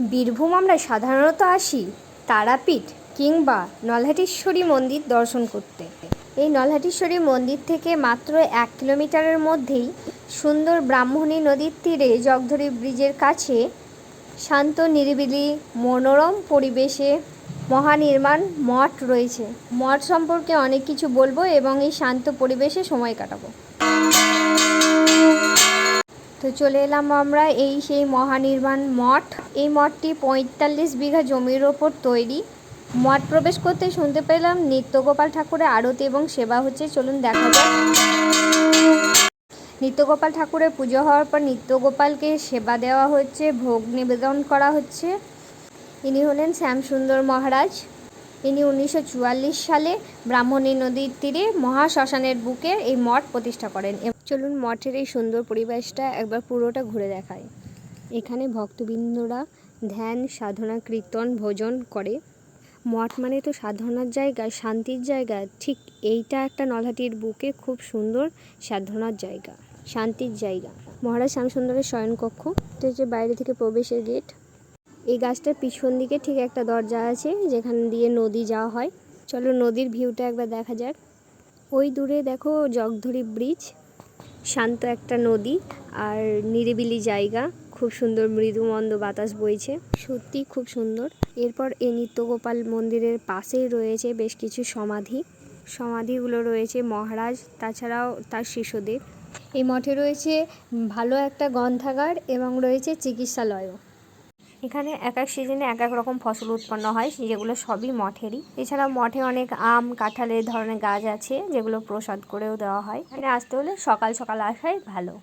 বীরভূম আমরা সাধারণত আসি তারাপীঠ কিংবা নলহাটেশ্বরী মন্দির দর্শন করতে। এই নলহাটেশ্বরী মন্দির থেকে মাত্র এক কিলোমিটারের মধ্যেই সুন্দর ব্রাহ্মণী নদীর তীরে জগধরি ব্রিজের কাছে শান্ত, নিরিবিলি, মনোরম পরিবেশে মহানির্মাণ মঠ রয়েছে। মঠ সম্পর্কে অনেক কিছু বলব এবং এই শান্ত পরিবেশে সময় কাটাবো। তো চলে এলাম আমরা এই সেই মহানির্মাণ মঠ। এই মঠটি পঁয়তাল্লিশ বিঘা জমির ওপর তৈরি। মঠ প্রবেশ করতে শুনতে পেলাম নিত্যগোপাল ঠাকুরের আরতি এবং সেবা হচ্ছে। চলুন দেখা যাক। নিত্যগোপাল ঠাকুরের পুজো হওয়ার পর নিত্যগোপালকে সেবা দেওয়া হচ্ছে, ভোগ নিবেদন করা হচ্ছে। ইনি হলেন শ্যামসুন্দর মহারাজ। ইনি উনিশশো সালে ব্রাহ্মণী নদীর তীরে মহাশ্মশানের বুকে এই মঠ প্রতিষ্ঠা করেন। চলুন মঠের এই সুন্দর পরিবেশটা একবার পুরোটা ঘুরে দেখায় এখানে ভক্তবৃন্দরা ধ্যান, সাধনা, কীর্তন, ভোজন করে। মঠ মানে তো সাধনার জায়গা, শান্তির জায়গা। ঠিক এইটা একটা নলহাটির বুকে খুব সুন্দর সাধনার জায়গা, শান্তির জায়গা। মহারাজ শ্যামসুন্দরের শয়নকক্ষ। এটা হচ্ছে বাইরে থেকে প্রবেশের গেট। এই গাছটার পিছন দিকে ঠিক একটা দরজা আছে, যেখান দিয়ে নদী যাওয়া হয়। চলো নদীর ভিউটা একবার দেখা যাক। ওই দূরে দেখো জগধরি ব্রিজ শান্ত একটা নদী আর নিরিবিলি জায়গা। খুব সুন্দর মৃদুমন্দ বাতাস বইছে। সত্যি খুব সুন্দর। এরপর এই নিত্যগোপাল মন্দিরের পাশেই রয়েছে বেশ কিছু সমাধি। সমাধিগুলো রয়েছে মহারাজ, তাছাড়াও তার শিশুদের। এই মঠে রয়েছে ভালো একটা গ্রন্থাগার এবং রয়েছে চিকিৎসালয়ও। এখানে এক এক সিজনে এক এক রকম ফসল উৎপন্ন হয়, যেগুলো সবই মঠেরই। এছাড়া মঠে অনেক আম, কাঁঠালের ধরনের গাছ আছে, যেগুলো প্রসাদ করেও দেওয়া হয়। এখানে আসতে হলে সকাল সকাল আসাই ভালো।